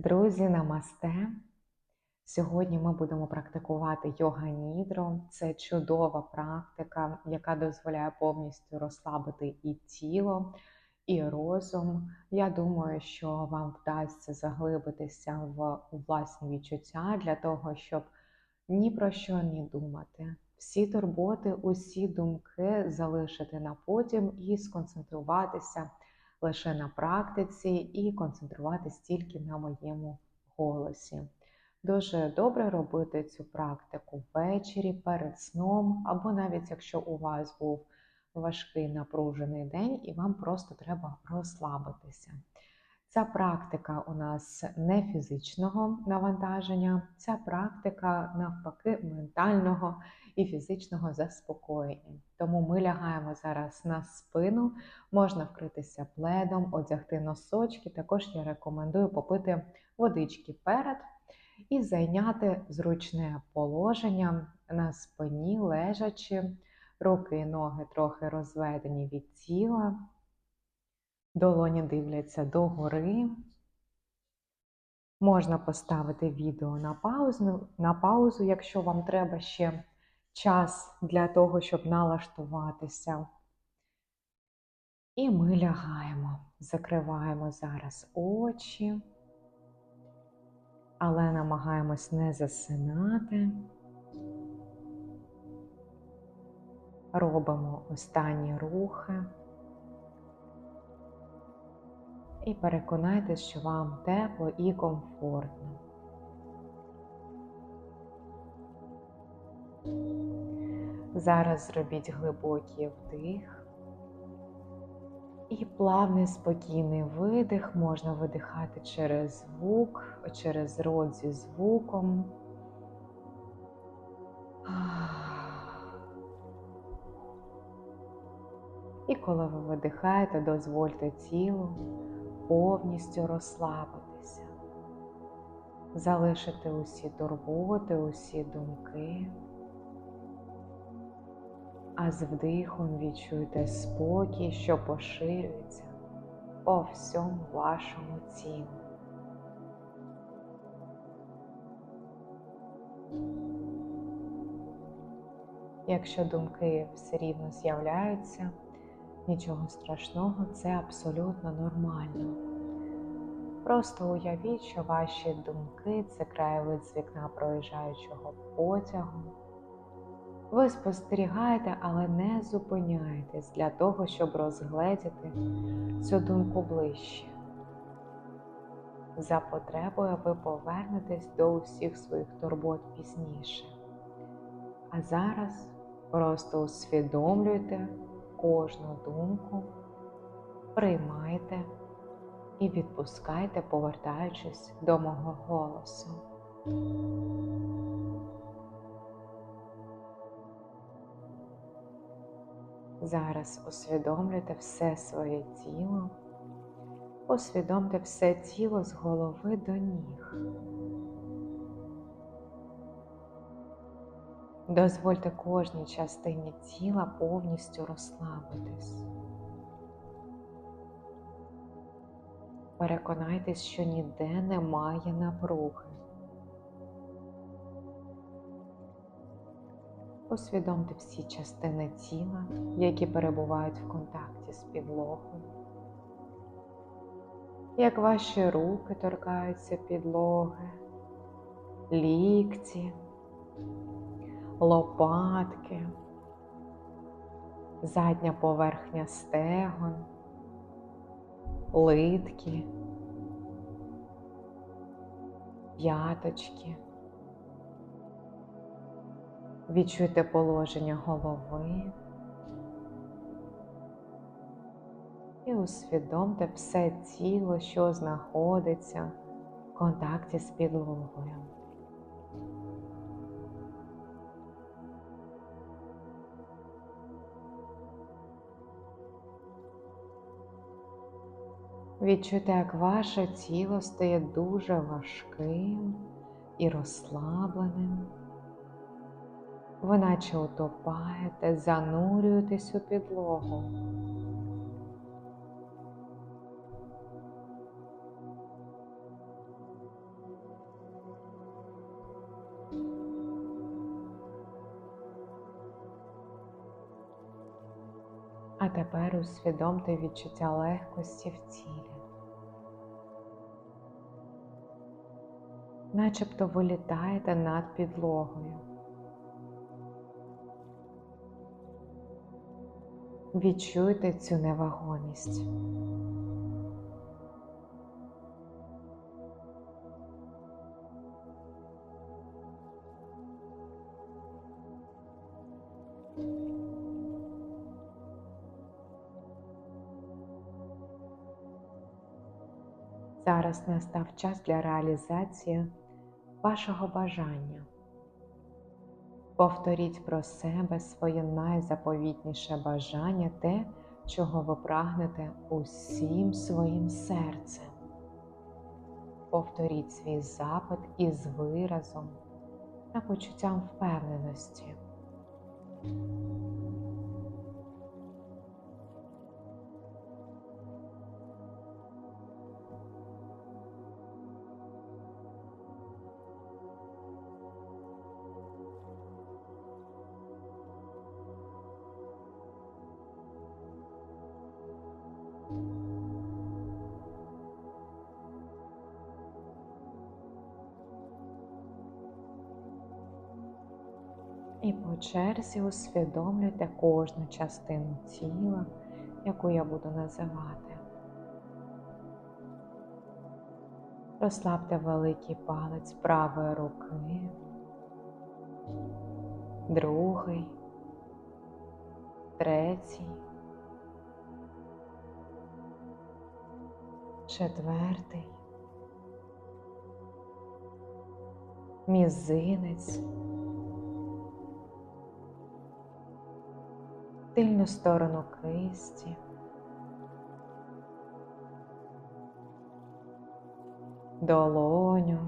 Друзі, намасте! Сьогодні ми будемо практикувати йога нідро. Це чудова практика, яка дозволяє повністю розслабити і тіло, і розум. Я думаю, що вам вдасться заглибитися в власні відчуття для того, щоб ні про що не думати. Всі турботи, усі думки залишити на потім і сконцентруватися лише на практиці і концентруватись тільки на моєму голосі. Дуже добре робити цю практику ввечері, перед сном, або навіть якщо у вас був важкий напружений день, і вам просто треба розслабитися. Ця практика у нас не фізичного навантаження, ця практика навпаки ментального і фізичного заспокоєння. Тому ми лягаємо зараз на спину, можна вкритися пледом, одягти носочки. Також я рекомендую попити водички перед і зайняти зручне положення на спині, лежачи, руки і ноги трохи розведені від тіла, долоні дивляться догори. Можна поставити відео на паузу, на паузу, якщо вам треба ще час для того, щоб налаштуватися. І ми лягаємо, закриваємо зараз очі, але намагаємось не засинати. Робимо останні рухи. І переконайтесь, що вам тепло і комфортно. Зараз зробіть глибокий вдих і плавний спокійний видих можна видихати через звук, через рот зі звуком. І коли ви видихаєте, дозвольте тілу повністю розслабитися, залишити усі турботи, усі думки а з вдихом відчуйте спокій, що поширюється по всьому вашому тілу. Якщо думки все рівно з'являються, нічого страшного, це абсолютно нормально. Просто уявіть, що ваші думки це краєвид з вікна проїжджаючого потягу. Ви спостерігаєте, але не зупиняєтесь для того, щоб розгледіти цю думку ближче. За потребою ви повернетесь до усіх своїх турбот пізніше. А зараз просто усвідомлюйте кожну думку, приймайте і відпускайте, повертаючись до мого голосу. Зараз усвідомлюйте все своє тіло, усвідомте все тіло з голови до ніг. Дозвольте кожній частині тіла повністю розслабитись. Переконайтесь, що ніде немає напруги. Усвідомте всі частини тіла, які перебувають в контакті з підлогою. Як ваші руки торкаються підлоги, лікті, лопатки, задня поверхня стегон, литки, п'яточки. Відчуйте положення голови і усвідомте все тіло, що знаходиться в контакті з підлогою. Відчуйте, як ваше тіло стає дуже важким і розслабленим. Ви наче утопаєте, занурюєтесь у підлогу. Тепер усвідомте відчуття легкості в тілі. Начебто ви літаєте над підлогою. Відчуйте цю невагомість. Зараз настав час для реалізації вашого бажання. Повторіть про себе своє найзаповітніше бажання, те, чого ви прагнете усім своїм серцем. Повторіть свій запит із виразом та почуттям впевненості. І по черзі усвідомлюйте кожну частину тіла, яку я буду називати. Розслабте великий палець правої руки, другий, третій, четвертий, мізинець. Тильну сторону кисті, долоню,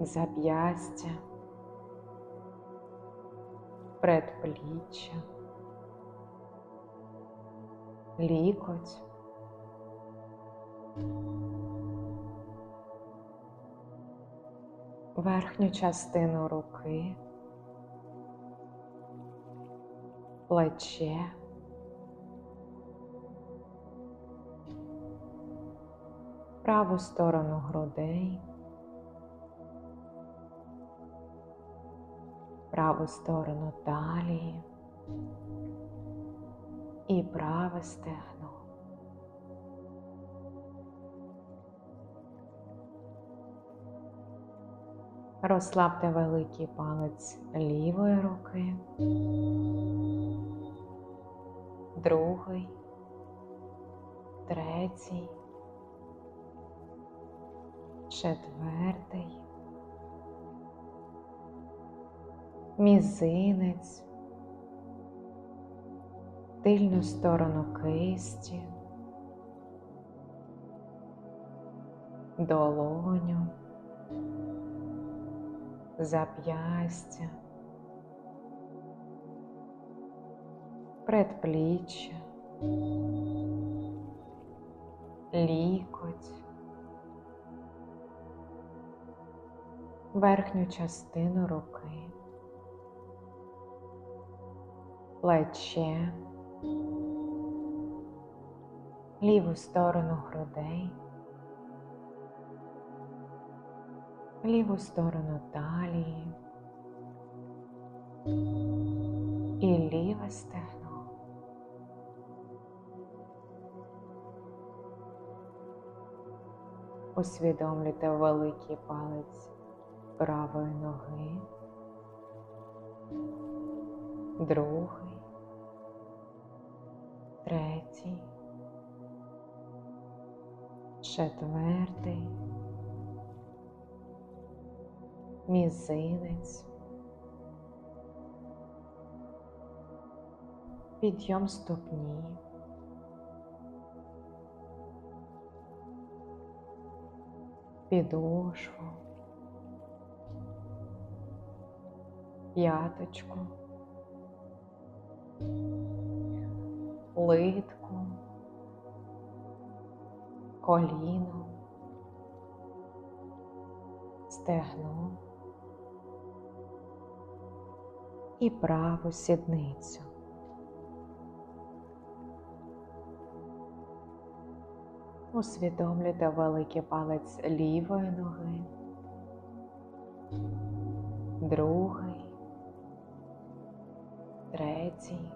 зап'ястя, предпліччя, лікоть. Верхню частину руки, плече, праву сторону грудей, праву сторону талії. І праве стегно. Розслабте великий палець лівої руки, другий, третій, четвертий, мізинець, тильну сторону кисті, долоню зап'ястя, предпліччя, лікоть, верхню частину руки, плече, ліву сторону грудей. Ліву сторону талії і ліве стегно. Усвідомлюйте великий палець правої ноги, другий, третій, четвертий мізинець, підйом ступні, підошву, п'яточку, литку, коліно, стегно і праву сідницю. Усвідомлюйте великий палець лівої ноги, другий, третій,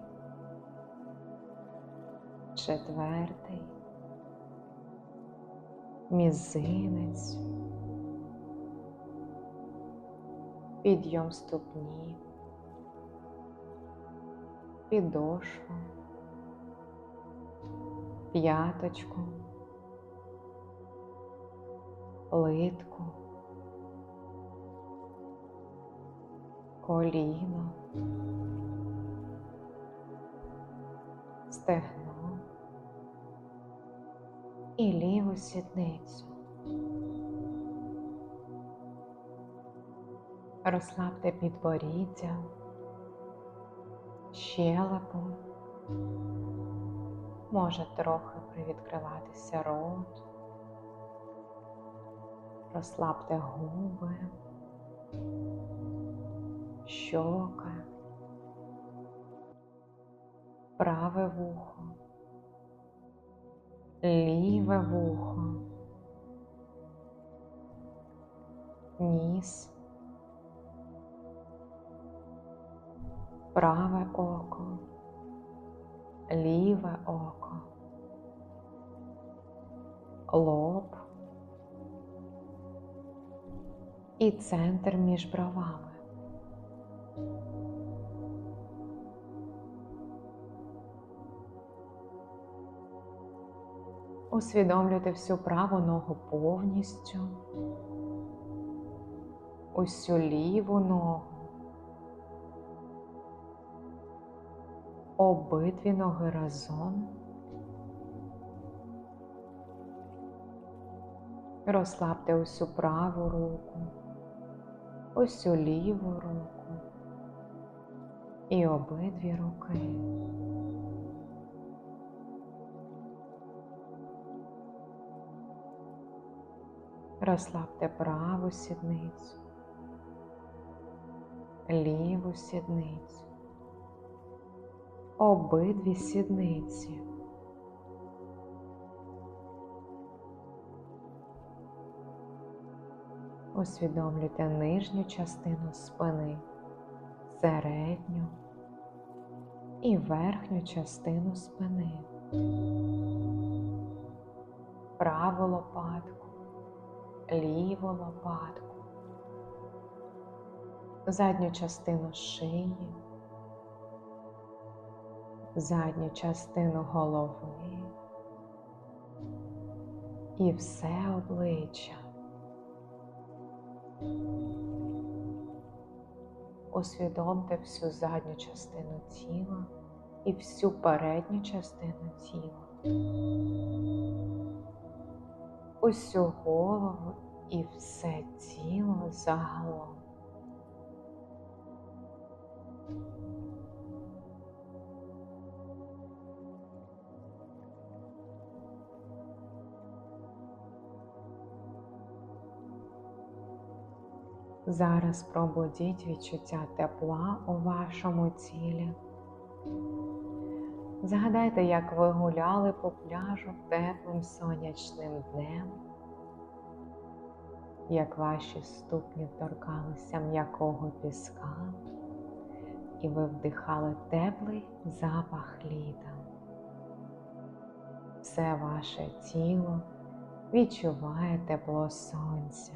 четвертий, мізинець, підйом ступні, підошву, п'яточку, литку, коліно, стегно. І ліву сідницю. Розслабте підборіддя, щелепу, може трохи привідкриватися рот, розслабте губи, щока, праве вухо, ліве вухо, ніс. Праве око, ліве око, лоб і центр між бровами. Усвідомлюйте всю праву ногу повністю, усю ліву ногу. Обидві ноги разом. Розслабте усю праву руку, усю ліву руку і обидві руки. Розслабте праву сідницю, ліву сідницю обидві сідниці. Усвідомлюйте нижню частину спини, середню і верхню частину спини, праву лопатку, ліву лопатку, задню частину шиї задню частину голови і все обличчя. Усвідомте всю задню частину тіла і всю передню частину тіла, усю голову і все тіло загалом. Зараз пробудіть відчуття тепла у вашому тілі. Згадайте, як ви гуляли по пляжу теплим сонячним днем, як ваші ступні торкалися м'якого піска, і ви вдихали теплий запах літа. Все ваше тіло відчуває тепло сонця.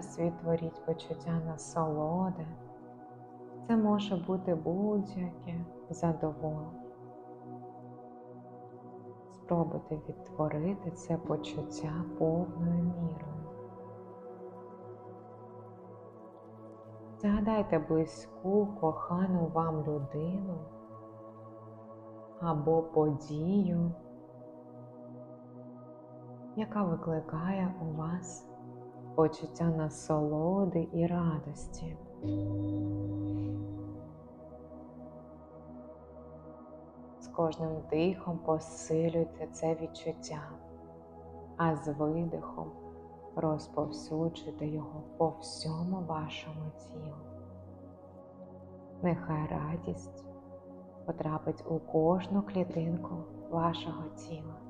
Зараз відтворіть почуття насолоди. Це може бути будь-яке задоволення. Спробуйте відтворити це почуття повною мірою. Згадайте близьку, кохану вам людину або подію, яка викликає у вас почуття насолоди і радості. З кожним дихом посилюйте це відчуття, а з видихом розповсюджуйте його по всьому вашому тілу. Нехай радість потрапить у кожну клітинку вашого тіла.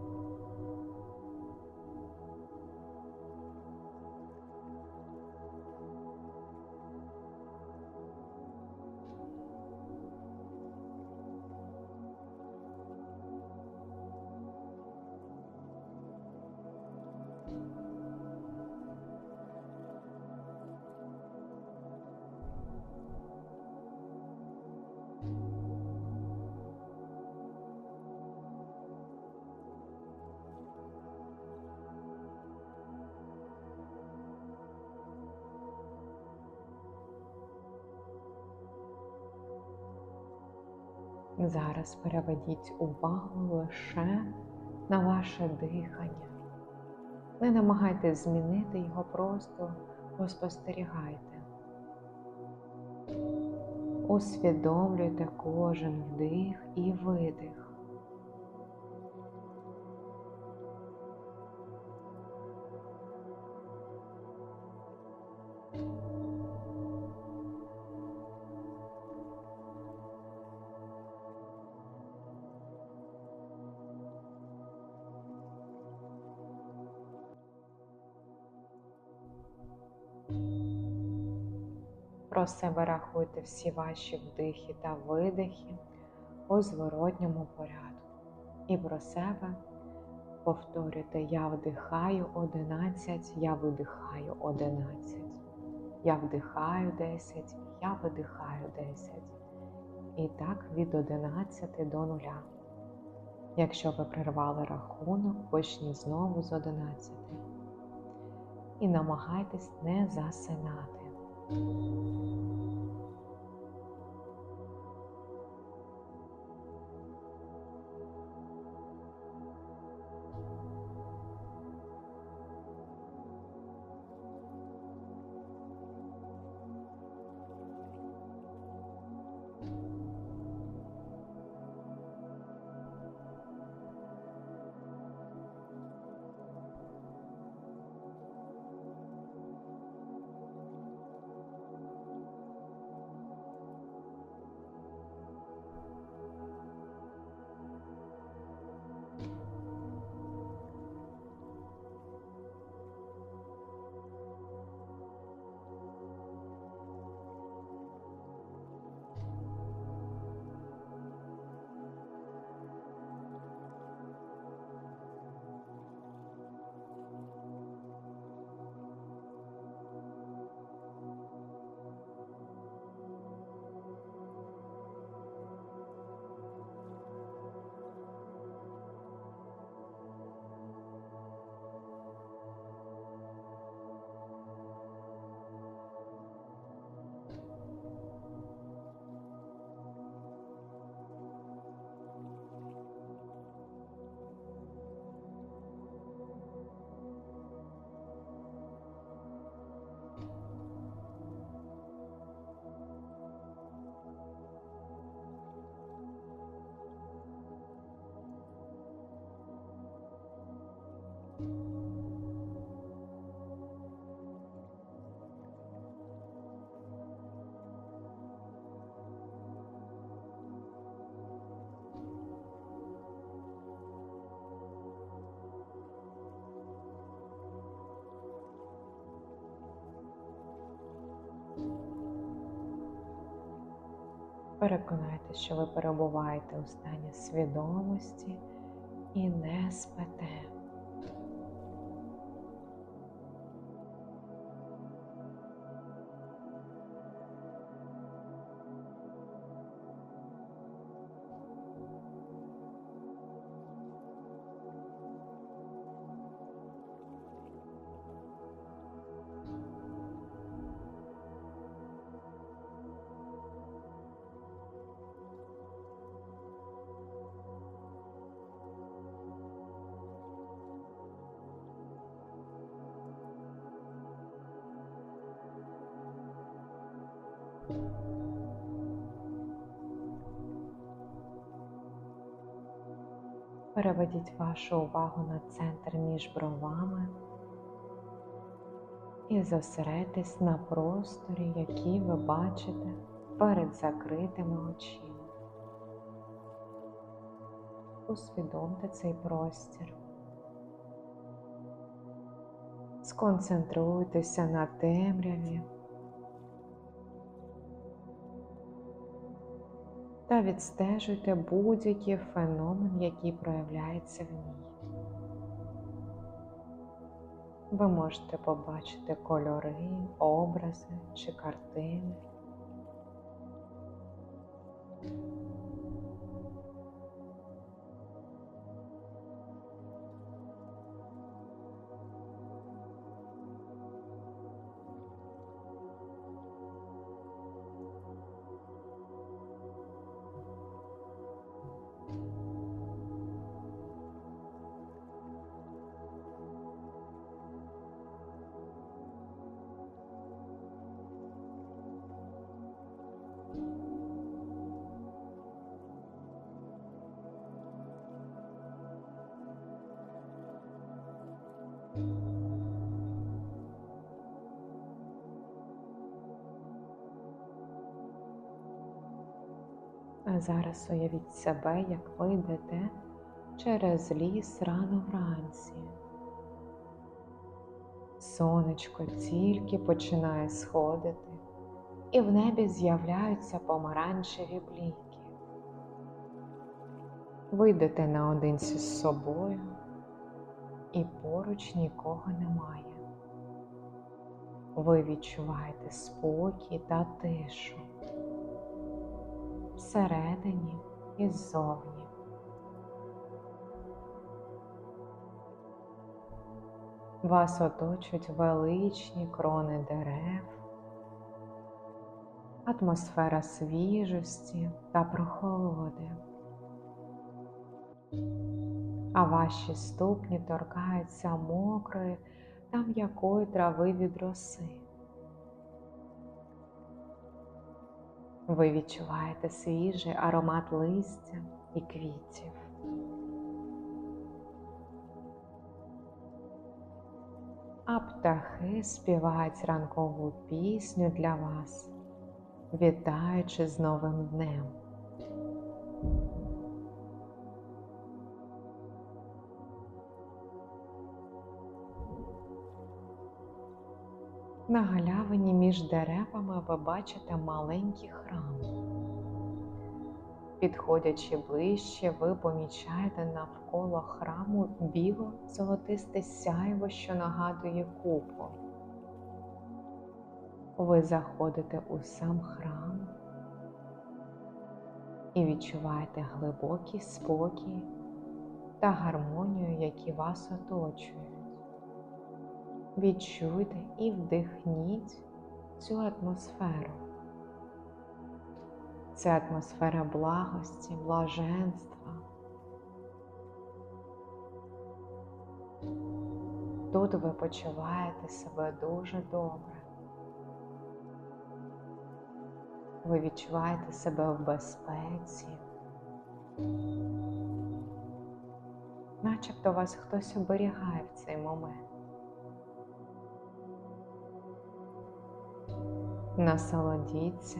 Зараз переведіть увагу лише на ваше дихання. Не намагайтесь змінити його, просто поспостерігайте. Усвідомлюйте кожен вдих і видих. Про себе рахуйте всі ваші вдихи та видихи у зворотньому порядку. І про себе повторюйте Я вдихаю 11, я видихаю 11. Я вдихаю 10, я видихаю 10. І так від 11 до 0. Якщо ви прервали рахунок, почніть знову з 11. І намагайтесь не засинати. うん。Переконайтеся, що ви перебуваєте у стані свідомості і не спите. Переведіть вашу увагу на центр між бровами і зосередьтесь на просторі, який ви бачите перед закритими очима. Усвідомте цей простір. Сконцентруйтеся на темряві та відстежуйте будь-який феномен, який проявляється в ній. Ви можете побачити кольори, образи чи картини. А зараз уявіть себе, як ви йдете через ліс рано вранці. Сонечко тільки починає сходити, і в небі з'являються помаранчеві бліки. Ви йдете наодинці з собою, і поруч нікого немає. Ви відчуваєте спокій та тишу всередині і ззовні. Вас оточують величні крони дерев, атмосфера свіжості та прохолоди, а ваші ступні торкаються мокрої та м'якої трави від роси. Ви відчуваєте свіжий аромат листя і квітів. А птахи співають ранкову пісню для вас, вітаючи з новим днем. На галявині між деревами ви бачите маленький храм. Підходячи ближче, ви помічаєте навколо храму біло-золотисте сяйво, що нагадує купол. Ви заходите у сам храм і відчуваєте глибокий спокій та гармонію, які вас оточують. Відчуйте і вдихніть цю атмосферу. Це атмосфера благості, блаженства. Тут ви почуваєте себе дуже добре. Ви відчуваєте себе в безпеці, начебто вас хтось оберігає в цей момент. Насолодіться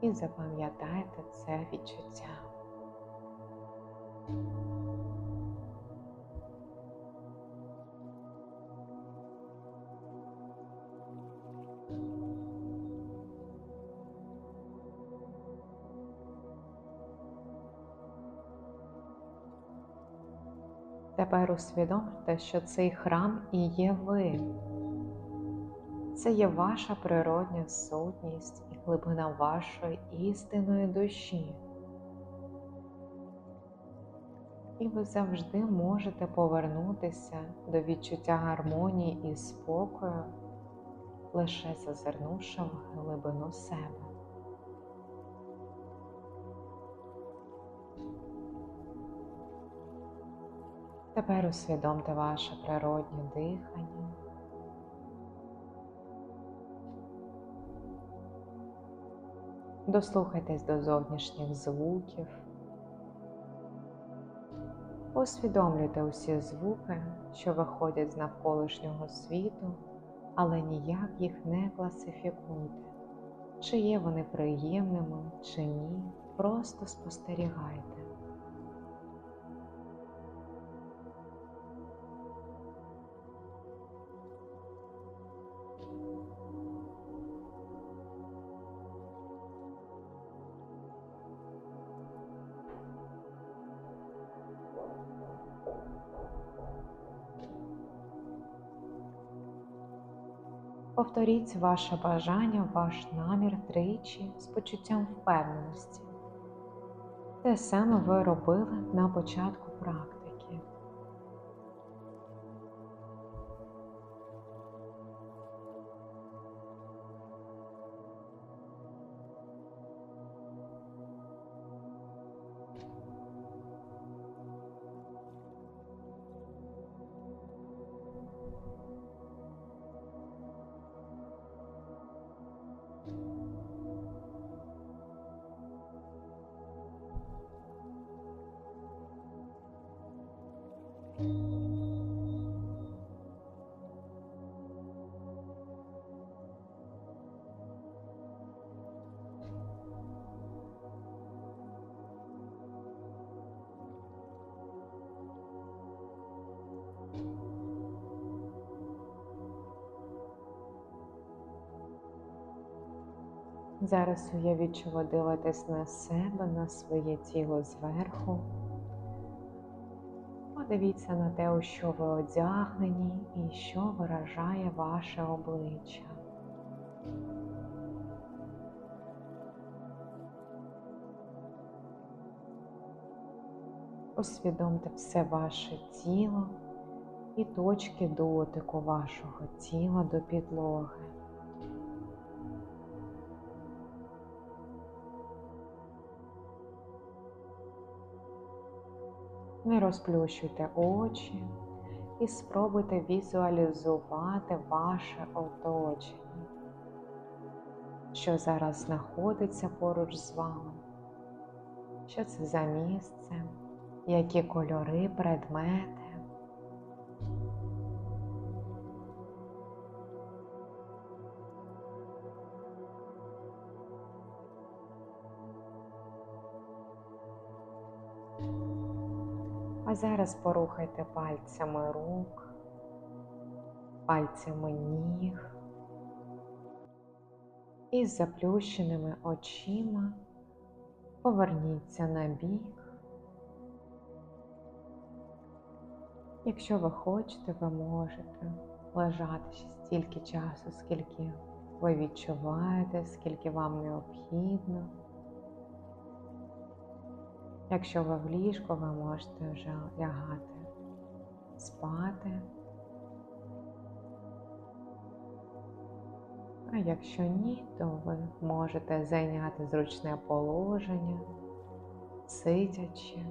і запам'ятайте це відчуття. Тепер усвідомте, що цей храм і є ви. Це є ваша природня сутність і глибина вашої істинної душі. І ви завжди можете повернутися до відчуття гармонії і спокою, лише зазирнувши в глибину себе. Тепер усвідомте ваше природнє дихання. Дослухайтесь до зовнішніх звуків. Усвідомлюйте усі звуки, що виходять з навколишнього світу, але ніяк їх не класифікуйте. Чи є вони приємними, чи ні, просто спостерігайте. Повторіть ваше бажання, ваш намір тричі з почуттям впевненості. Те саме ви робили на початку практики. Зараз уявіть, що ви дивитесь на себе, на своє тіло зверху. Подивіться на те, у що ви одягнені і що виражає ваше обличчя. Усвідомте все ваше тіло і точки дотику вашого тіла до підлоги. Не розплющуйте очі і спробуйте візуалізувати ваше оточення, що зараз знаходиться поруч з вами. Що це за місце, які кольори, предмети. Зараз порухайте пальцями рук, пальцями ніг і з заплющеними очима поверніться на бік. Якщо ви хочете, ви можете лежати стільки часу, скільки ви відчуваєте, скільки вам необхідно. Якщо ви в ліжку, ви можете вже лягати, спати. А якщо ні, то ви можете зайняти зручне положення, сидячи,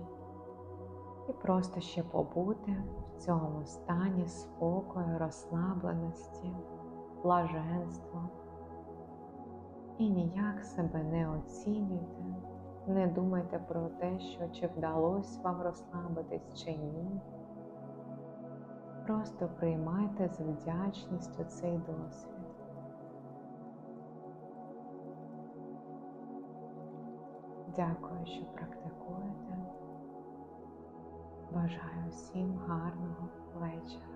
і просто ще побути в цьому стані спокою, розслабленості, блаженства. І ніяк себе не оцінюйте. Не думайте про те, що чи вдалося вам розслабитись чи ні. Просто приймайте з вдячністю цей досвід. Дякую, що практикуєте. Бажаю всім гарного вечора.